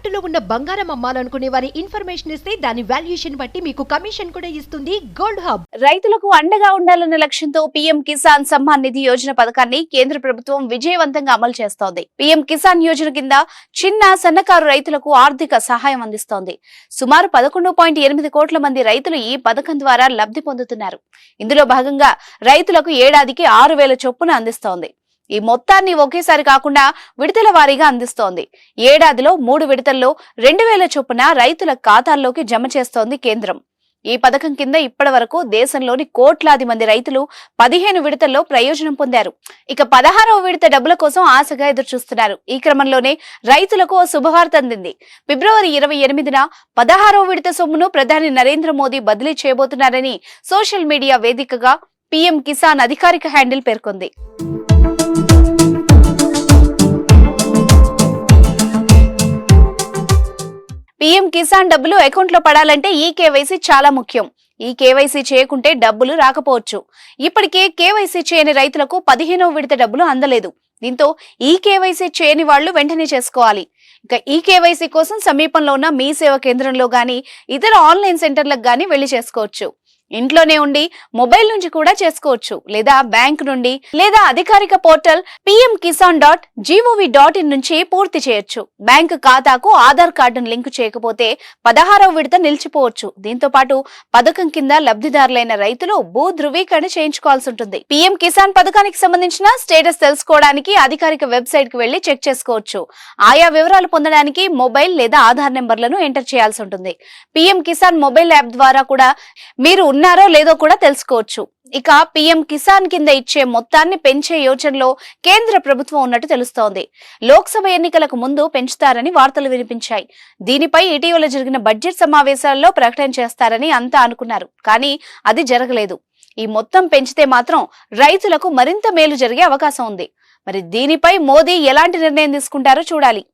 తాకట్టులో ఉన్న బంగారం అమ్మాలనుకునే వారి ఇన్ఫర్మేషన్ ఇస్తే దాని వాల్యుయేషన్ బట్టి మీకు కమిషన్ కూడా ఇస్తుంది గోల్డ్ హబ్. రైతులకు అండగా ఉండాలన్న లక్ష్యంతో పీఎం కిసాన్ సమ్మాన్ నిధి యోజన పథకాన్ని కేంద్ర ప్రభుత్వం విజయవంతంగా అమలు చేస్తోంది. పీఎం కిసాన్ యోజన కింద చిన్న సన్నకారు రైతులకు ఆర్థిక సహాయం అందిస్తోంది. సుమారు పదకొండు పాయింట్ ఎనిమిది కోట్ల మంది రైతులు ఈ పథకం ద్వారా లబ్ధి పొందుతున్నారు. ఇందులో భాగంగా రైతులకు ఏడాదికి ఆరు వేల చొప్పున అందిస్తోంది. ఈ మొత్తాన్ని ఒకేసారి కాకుండా విడతల వారీగా అందిస్తోంది. ఏడాదిలో మూడు విడతల్లో రెండు వేల చొప్పున రైతుల ఖాతాల్లోకి జమ చేస్తోంది కేంద్రం. ఈ పథకం కింద ఇప్పటి వరకు దేశంలోని కోట్లాది మంది రైతులు పదిహేను విడతల్లో ప్రయోజనం పొందారు. ఇక పదహారవ విడత డబ్బుల కోసం ఆశగా ఎదురుచూస్తున్నారు. ఈ క్రమంలోనే రైతులకు ఓ శుభవార్త అందింది. ఫిబ్రవరి ఇరవై ఎనిమిదిన పదహారవ విడత సొమ్మును ప్రధాని నరేంద్ర మోదీ బదిలీ చేయబోతున్నారని సోషల్ మీడియా వేదికగా పీఎం కిసాన్ అధికారిక హ్యాండిల్ పేర్కొంది. పీఎం కిసాన్ డబ్బులు అకౌంట్లో పడాలంటే ఈ కేవైసీ చాలా ముఖ్యం. ఈ కేవైసీ చేయకుంటే డబ్బులు రాకపోవచ్చు. ఇప్పటికే కేవైసీ చేయని రైతులకు పదిహేనవ విడత డబ్బులు అందలేదు. దీంతో ఈ కేవైసీ చేయని వాళ్ళు వెంటనే చేసుకోవాలి. ఇక ఈ కేవైసీ కోసం సమీపంలో ఉన్న మీ సేవ కేంద్రంలో గాని ఇతర ఆన్లైన్ సెంటర్లకు గాని వెళ్ళి చేసుకోవచ్చు. ఇంట్లోనే ఉండి మొబైల్ నుంచి కూడా చేసుకోవచ్చు. లేదా బ్యాంక్ నుండి లేదా అధికారిక portal PM Kisan dot gov dot in నుంచి పూర్తి చేయొచ్చు. బ్యాంకు ఖాతాకు ఆధార్ కార్డును లింక్ చేయకపోతే పదహారవ విడత నిలిచిపోవచ్చు. దీంతో పాటు పథకం కింద లబ్ధిదారులైన రైతులు భూ ధృవీకరణ చేయించుకోవాల్సి ఉంటుంది. పిఎం కిసాన్ పథకానికి సంబంధించిన స్టేటస్ తెలుసుకోవడానికి అధికారిక వెబ్సైట్కి వెళ్ళి చెక్ చేసుకోవచ్చు. ఆయా వివరాలు పొందడానికి మొబైల్ లేదా ఆధార్ నెంబర్లను ఎంటర్ చేయాల్సి ఉంటుంది. పిఎం కిసాన్ మొబైల్ యాప్ ద్వారా కూడా మీరు ఉన్నారో లేదో కూడా తెలుసుకోవచ్చు. ఇక పీఎం కిసాన్ కింద ఇచ్చే మొత్తాన్ని పెంచే యోచనలో కేంద్ర ప్రభుత్వం ఉన్నట్టు తెలుస్తోంది. లోక్సభ ఎన్నికలకు ముందు పెంచుతారని వార్తలు వినిపించాయి. దీనిపై ఇటీవల జరిగిన బడ్జెట్ సమావేశాల్లో ప్రకటన చేస్తారని అంతా అనుకున్నారు. కానీ అది జరగలేదు. ఈ మొత్తం పెంచితే మాత్రం రైతులకు మరింత మేలు జరిగే అవకాశం ఉంది. మరి దీనిపై మోదీ ఎలాంటి నిర్ణయం తీసుకుంటారో చూడాలి.